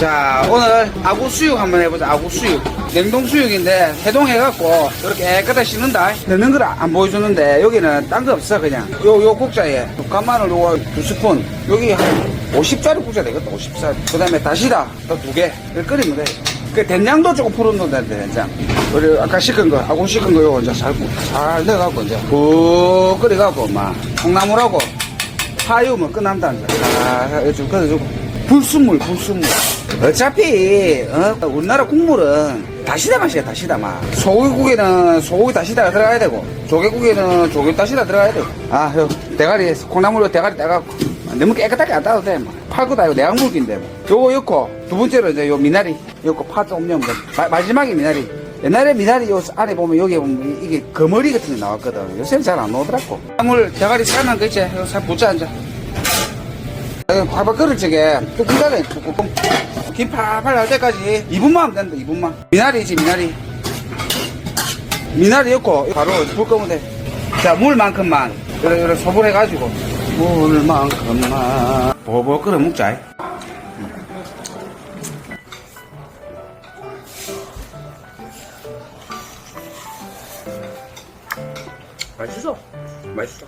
자, 오늘 아구 수육 한번 해보자. 아구 수육. 냉동 수육인데 해동해갖고 이렇게 깨끗하게 씻는다. 넣는 걸 안 보여주는데 여기는 딴 거 없어 그냥. 요, 요 국자에 국간마늘 요거 두 스푼. 여기 한 50짜리 국자 되겠다. 50짜리. 그 다음에 다시다 또 두 개. 이걸 끓이면 돼. 그 된장도 조금 풀어놓는다 된장. 우리 아까 식은 거, 아구 식은 거 요거 이제 잘, 잘 넣어갖고 이제 푹 끓여갖고 막 콩나물하고 파유면 끝난다 이제. 아, 요즘 끓여주고. 불순물, 불순물. 어차피, 어, 우리나라 국물은 다시다 맛이야, 다시다 맛. 소고기국에는 소고기 다시다가 들어가야 되고, 조개국에는 조개 다시다 들어가야 되고. 아, 요, 대가리, 콩나물로 대가리 따갖고. 너무 깨끗하게 안 따도 돼, 뭐. 팔고 다 이거 내양물기인데, 뭐. 요거 넣고, 두 번째로 이제 요 미나리, 요거 파도 없냐면, 마, 마지막에 미나리. 옛날에 미나리 요 안에 보면 여기 보면 이게 거머리 같은 게 나왔거든. 요새는 잘 안 나오더라고. 물 대가리 삶은 거 있지? 살 붙자, 앉아. 발발 끓을 적에. 뚝 기다려. 뚝뚝 김 팔팔 날 때까지 2분만 하면 된다 2분만. 미나리지 미나리. 미나리 넣고 바로 불 끄면 돼자 물만큼만. 이래 이래 소분해가지고. 물만큼만. 보보 끓여 먹자. 맛있어. 맛있어